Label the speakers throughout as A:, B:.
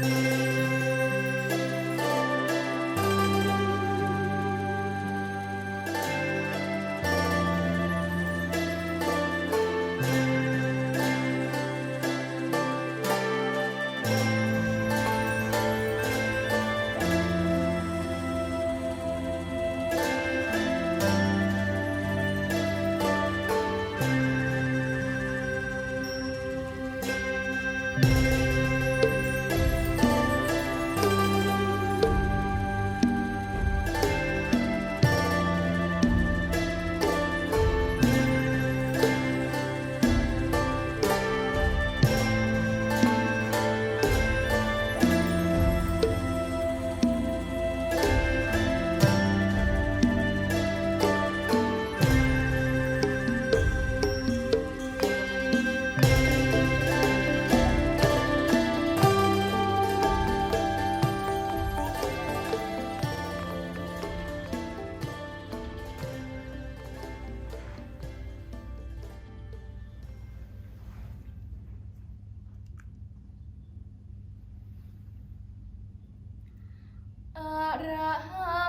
A: Música ระหา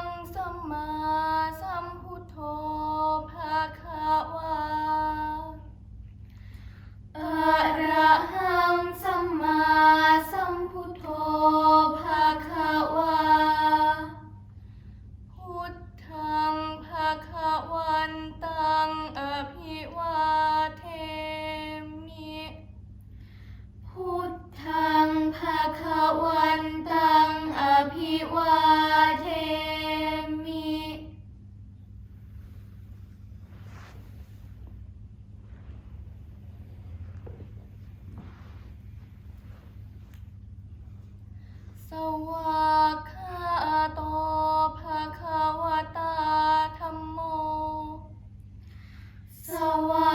A: Savaş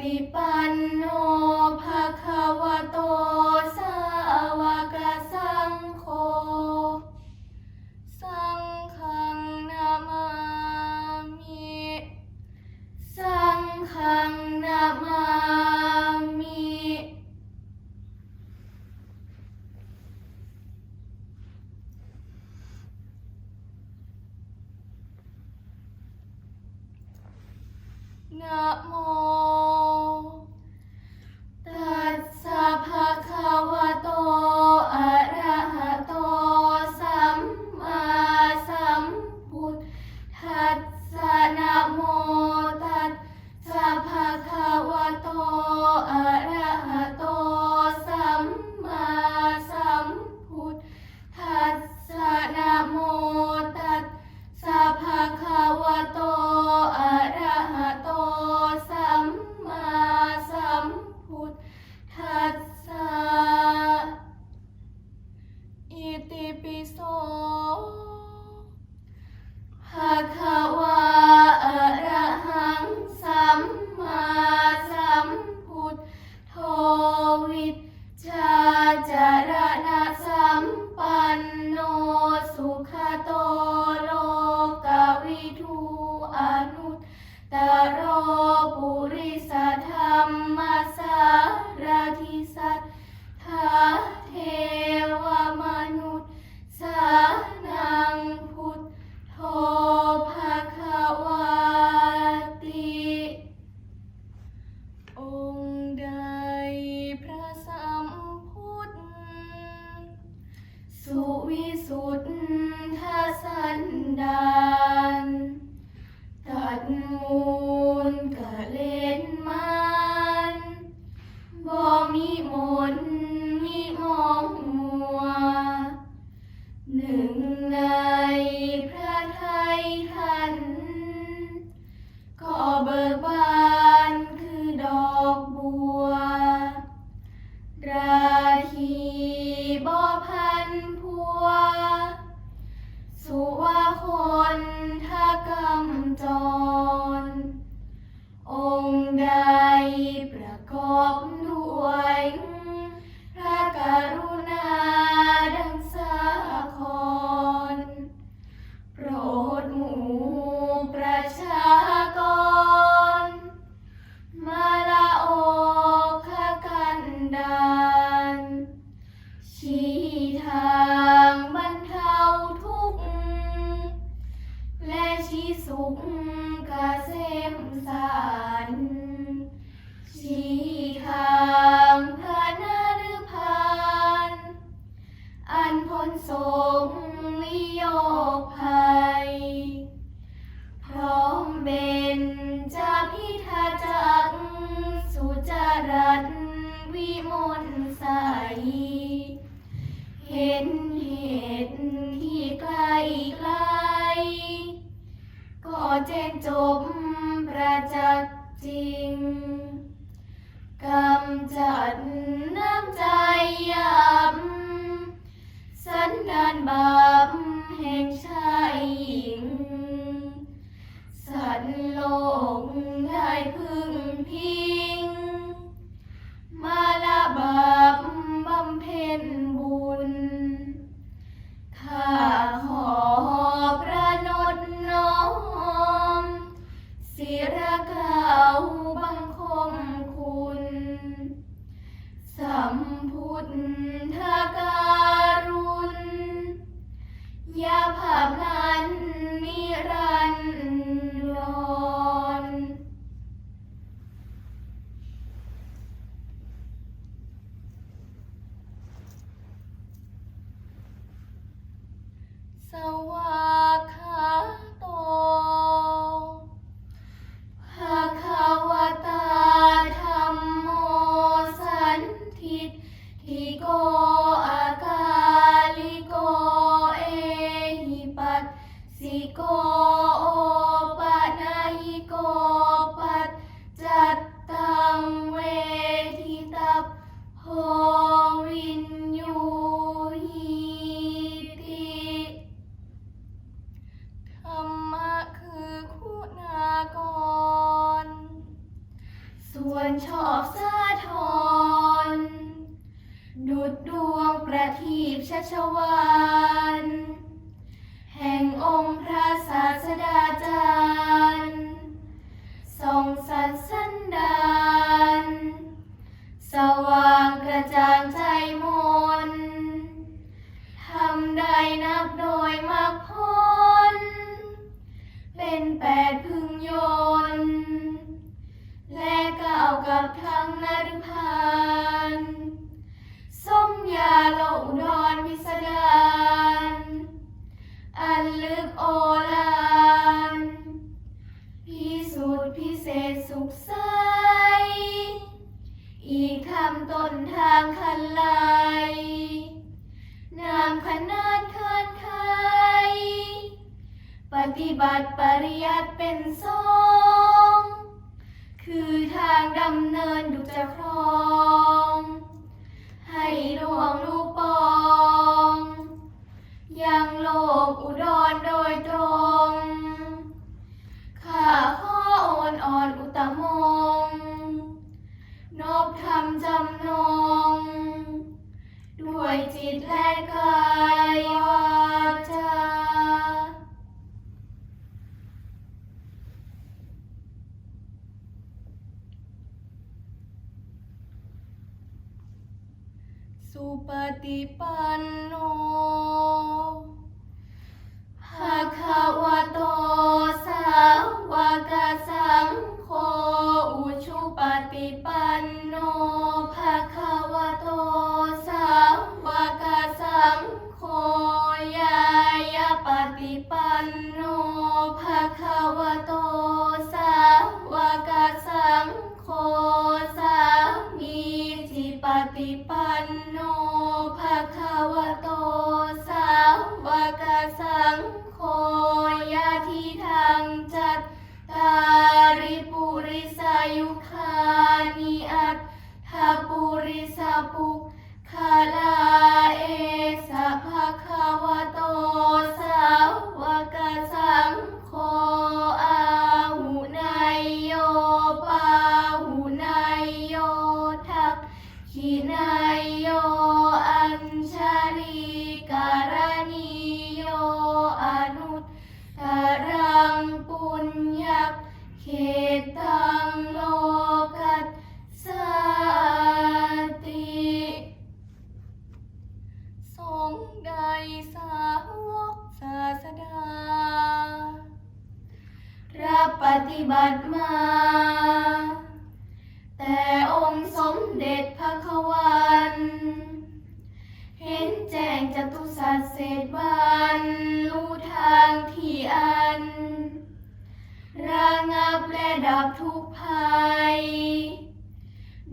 A: ฏิปันโนภะคะวะโตสาวกสังโฆสังฆังนามามิสังฆังนามามินะโม สว่างกระจ่างใจมนทำได้นับโดยมากพลเป็นแปดพึงโยน และก้าวกับทางนรพานสมยาโลกดอนพิสดารอันลึกโอฬารพิสุทธิพิเศษสุขใส อีกคำต้นทางคันไลนามขนานคานไขปฏิบัติปริยัติเป็นสองคือทางดำเนินดุจครอง ให้หลวงลูกปอง ยังโลกอุดรโดยตรง ข้าขอโอนอ่อนอุตมงำนง ด้วยจิตและกายวาจาสุปฏิปันโนภะคะวะโตสาวกสังโฆอุชุปฏิปัน ฏิปันโนภะคะวะ มา แต่องค์สมเด็จพระควัน เห็นแจ้งจตุสัตเศษวันรู้ทางที่อันระงับและดับทุกภัย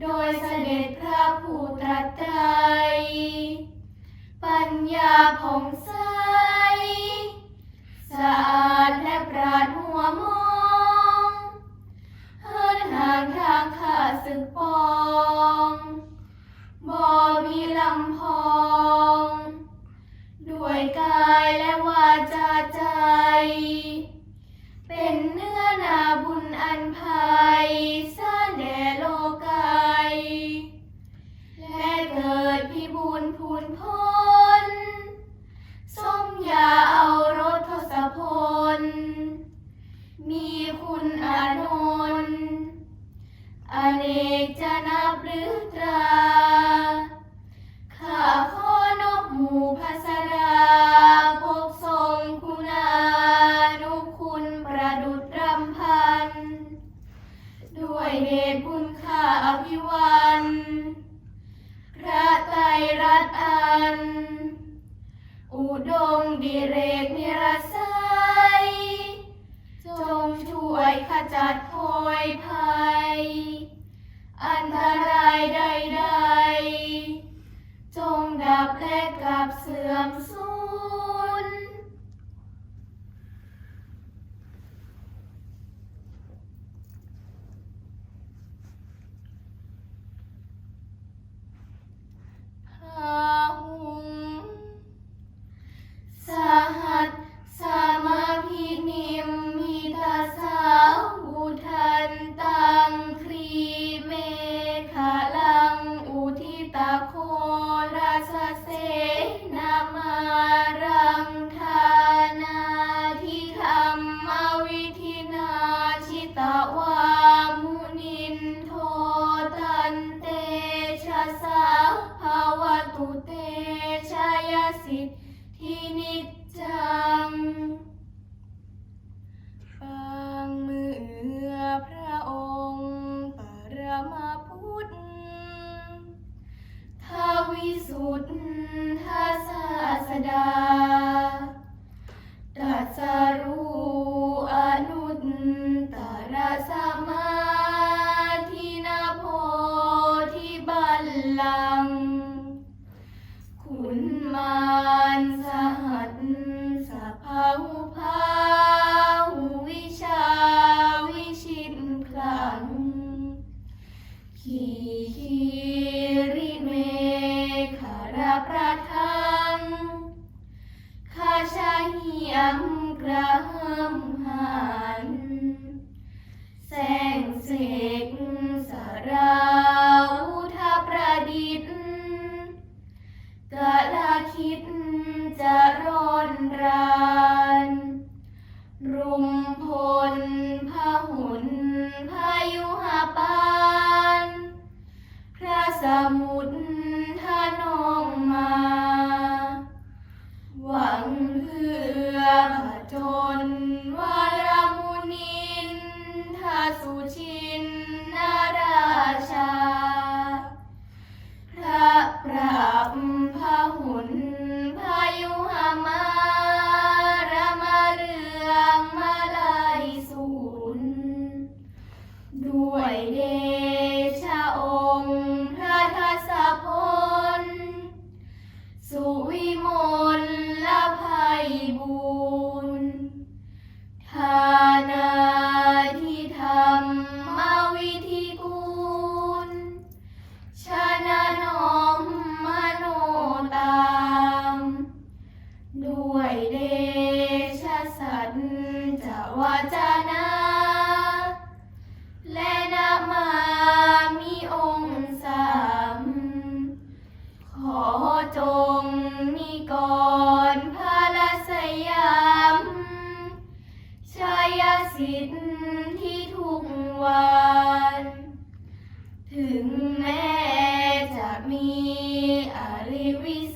A: โดยเสด็จพระผู้ตรัสไตปัญญาผ่องใส สะอาดและปราดหัวมอ นางทางข้าศึกปองบอมีลำพอง ด้วยกายและวาจาใจ เป็นเนื้อนาบุญอันภัยสร้างแด่โลกายและเกิดพิบูลพูนพ้นสมยาเอารถทศพล มีคุณอานนท์ अनेक जना ดับและกลับเสื่อมสูญ Lázaro. in early reason.